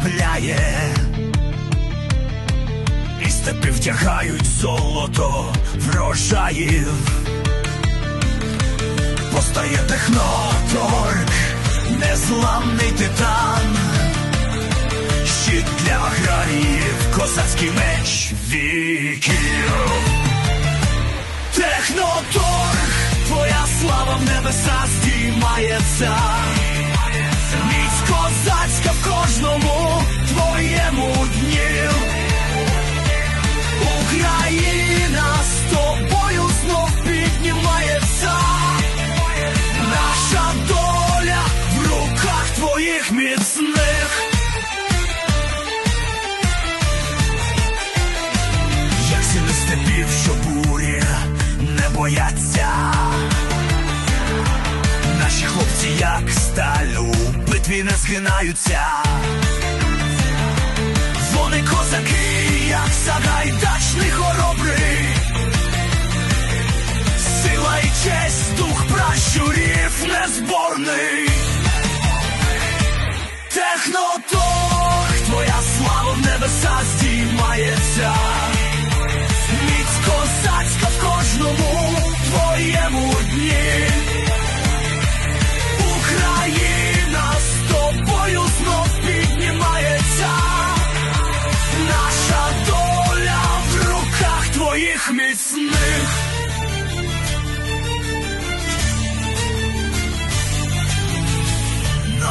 розслабляє, і степи втягають золото врожаїв. Постає техноторг, незламний титан, щит для аграріїв, козацький меч віків. Техноторг, твоя слава в небеса здіймається. Міць козацька в кожному твоєму дні. Україна з тобою знов піднімається. Наша доля в руках твоїх міцних. Як сіли степів, що бурі не бояться. Наші хлопці, як сталь у битві не згинаються. Вони козаки, як сагайдачний хоробрий. Сила і честь, дух пращурів незборний. Техноторг,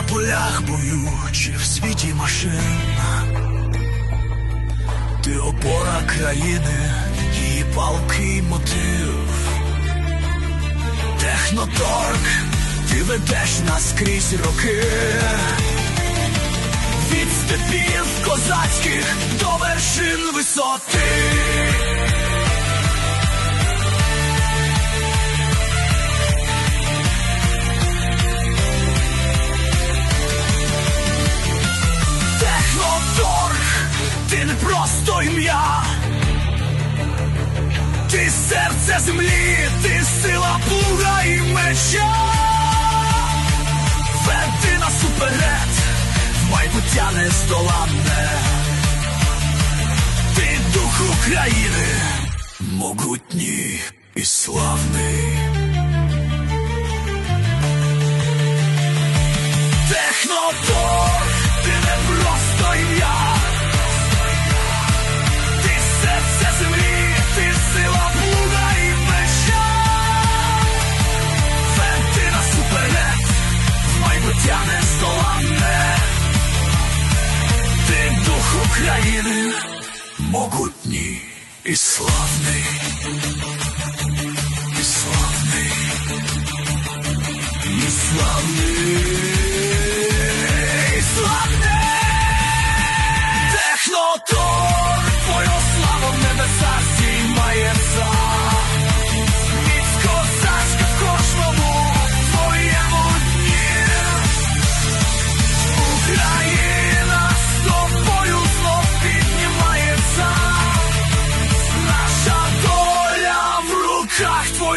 полях бою чи в світі машин. Ти опора країни, її палкий мотив. Техноторг, ти ведеш нас крізь роки. Від степів козацьких до вершин висоти. Не просто ім'я. Ти серце землі, ти сила плуга і меча. Веди нас уперед, в майбуття нездоланне. Ти дух України, могутній і славний. Дух України, могутній і славний. І славний. І славний.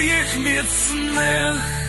Твоїх міцних.